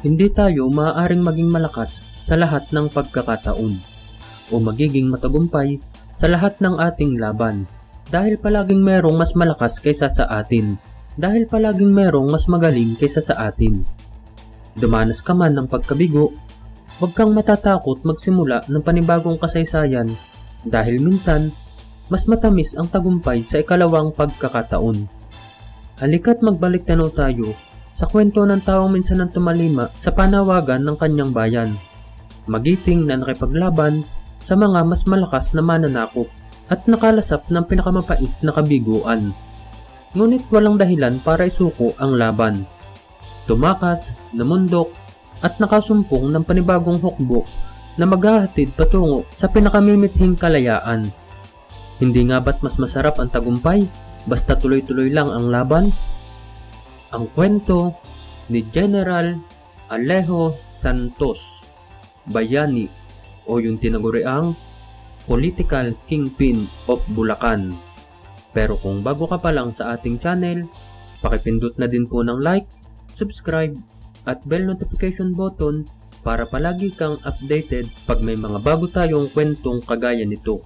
Hindi tayo maaaring maging malakas sa lahat ng pagkakataon o magiging matagumpay sa lahat ng ating laban dahil palaging merong mas malakas kaysa sa atin dahil palaging merong mas magaling kaysa sa atin. Dumanas ka man ng pagkabigo, huwag kang matatakot magsimula ng panibagong kasaysayan dahil minsan mas matamis ang tagumpay sa ikalawang pagkakataon. Halika't magbalik tanaw tayo sa kwento ng taong minsan ang tumalima sa panawagan ng kanyang bayan. Magiting na nakipaglaban sa mga mas malakas na mananakop at nakalasap ng pinakamapait na kabiguan. Ngunit walang dahilan para isuko ang laban. Tumakas, namundok, at nakasumpong ng panibagong hukbo na maghahatid patungo sa pinakamimithing kalayaan. Hindi nga ba't mas masarap ang tagumpay basta tuloy-tuloy lang ang laban? Ang kwento ni General Alejo Santos, Bayani o yung tinaguriang Political Kingpin of Bulacan. Pero kung bago ka pa lang sa ating channel, pakipindot na din po ng like, subscribe, at bell notification button para palagi kang updated pag may mga bago tayong kwentong kagaya nito.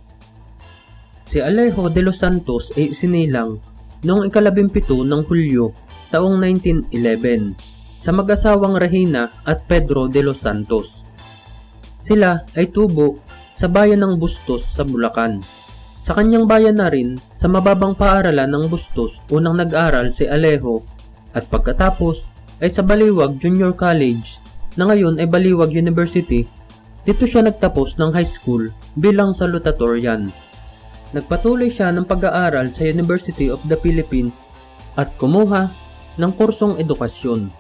Si Alejo de los Santos ay isinilang noong ikalabimpito ng Hulyo taong 1911 sa mag-asawang Regina at Pedro de los Santos. Sila ay tubo sa bayan ng Bustos sa Bulacan. Sa kanyang bayan na rin, sa mababang paaralan ng Bustos, unang nag-aral si Alejo at pagkatapos ay sa Baliwag Junior College na ngayon ay Baliwag University. Dito siya nagtapos ng high school bilang salutatorian. Nagpatuloy siya ng pag-aaral sa University of the Philippines at kumuha ng kursong edukasyon.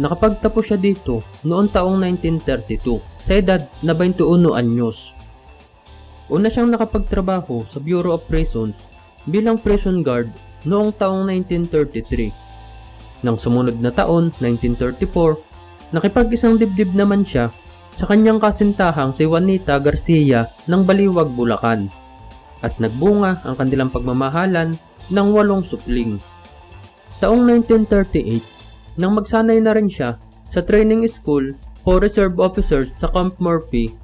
Nakapagtapos siya dito noong taong 1932 sa edad na 21 anyos. Una siyang nakapagtrabaho sa Bureau of Prisons bilang prison guard noong taong 1933. Nang sumunod na taon, 1934, nakipag-isang dibdib naman siya sa kanyang kasintahang si Juanita Garcia ng Baliwag, Bulacan at nagbunga ang kanilang pagmamahalan ng walong supling. Taong 1938, nang magsanay na rin siya sa training school for reserve officers sa Camp Murphy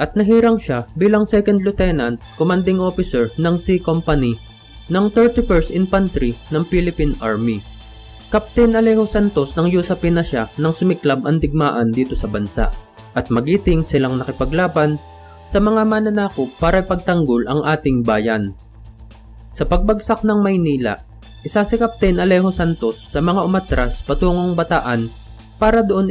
at nahirang siya bilang second lieutenant commanding officer ng C Company ng 31st Infantry ng Philippine Army. Captain Alejo Santos nang yusapin na siya ng sumiklab ang digmaan dito sa bansa at magiting silang nakipaglaban sa mga mananakop para ipagtanggol ang ating bayan. Sa pagbagsak ng Maynila, isa si Captain Alejo Santos sa mga umatras patungong Bataan para doon